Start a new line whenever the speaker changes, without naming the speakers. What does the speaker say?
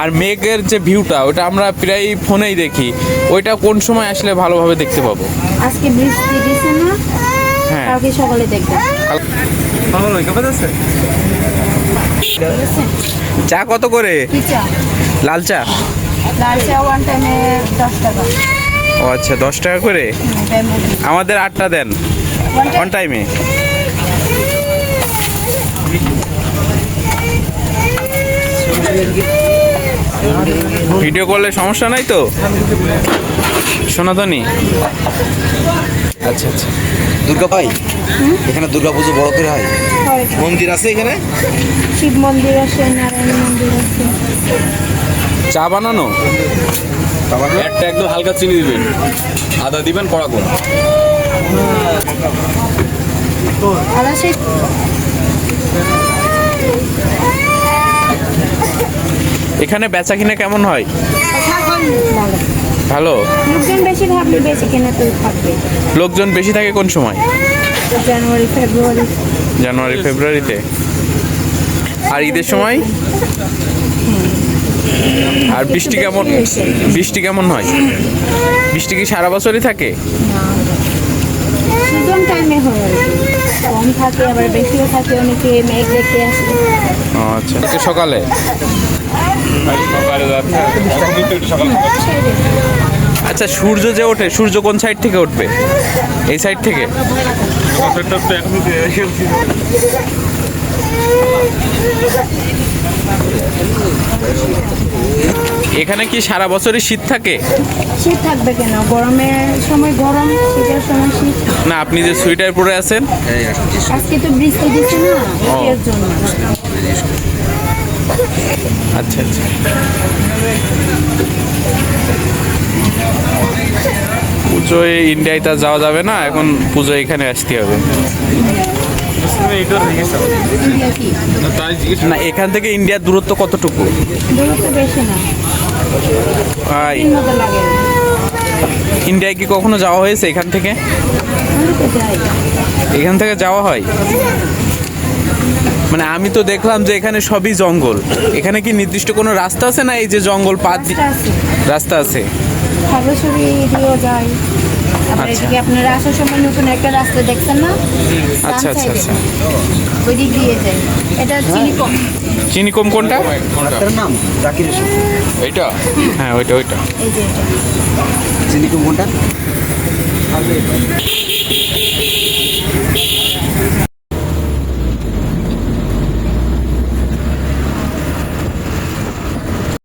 আর মেঘের যে ভিউটা ওটা আমরা প্রায় ফোনেই দেখি। ওইটা কোন সময় আসলে ভালোভাবে দেখতে পাবো?
আজকে বৃষ্টি দিছে না?
হ্যাঁ।
কালকে সকালে দেখবেন
চা কত করে? লাল চা?
লাল চা ওয়ান টাইমে দশ টাকা।
ও আচ্ছা দশ টাকা করে। আমাদের আটটা দেন।
One time?
অন টাইমে ভিডিও করলে সমস্যা নাই তো? সনাতনী আচ্ছা আচ্ছা।
দুর্গা ভাই এখানে দুর্গা পুজো বড় করে হয়। মন্দির আছে এখানে?
শিব মন্দির আছে নারায়ণ মন্দির আছে।
চা বানানো? একটা একদম হালকা চিনি দিবেন। আদা দিবেন কড়া করে
আর আছে
এখানে বেচা কিনা কেমন হয়?
ভালো? লোকজন বেশি থাকলে বেশি কেনা তো থাকবে।
লোকজন বেশি থাকে কোন সময়?
জানুয়ারি ফেব্রুয়ারি।
জানুয়ারি ফেব্রুয়ারিতে? আর ঈদের সময়? আর বৃষ্টি কেমন? বৃষ্টি কেমন হয়? বৃষ্টি কি সারা বছরই থাকে?
সিজন টাইমে হয়। কম থাকে আবার বেশিও থাকে অনেকে মেঘ দেখতে আসে।
আচ্ছা। সকালে? আচ্ছা সূর্য যে ওঠে সূর্য কোন সাইড থেকে উঠবে? এই সাইড থেকে? এখানে কি সারা বছরই শীত থাকে?
শীত থাকবে কেন? গরমের সময় গরম শীতের সময় শীত।
না আপনি যে সোয়েটার পরে আছেন?
আজকে তো বৃষ্টি দিচ্ছে না এর জন্য।
আচ্ছা আচ্ছা। পুজোয় ইন্ডিয়ায় তো যাওয়া যাবে না? এখন পুজো এখানে আসতে হবে। না এখান থেকে ইন্ডিয়ার দূরত্ব কতটুকু? ইন্ডিয়ায় কি কখনো যাওয়া হয়েছে এখান থেকে? এখান থেকে যাওয়া হয়? মানে আমি তো দেখলাম যে এখানে সবই জঙ্গল। এখানে কি নির্দিষ্ট কোনো রাস্তা আছে না এই যে জঙ্গল পাত
রাস্তা আছে।
আচ্ছা।
আপনারা আসার সময় নতুন একটা রাস্তা দেখছেন না?
আচ্ছা আচ্ছা আচ্ছা।
ওই দিক দিয়ে যাই। এটা চিনি কম
কোনটা?
নাম? জাকির
হ্যাঁ ওইটা ওইটা।
এই যে এটা।
চিনি কোনটা?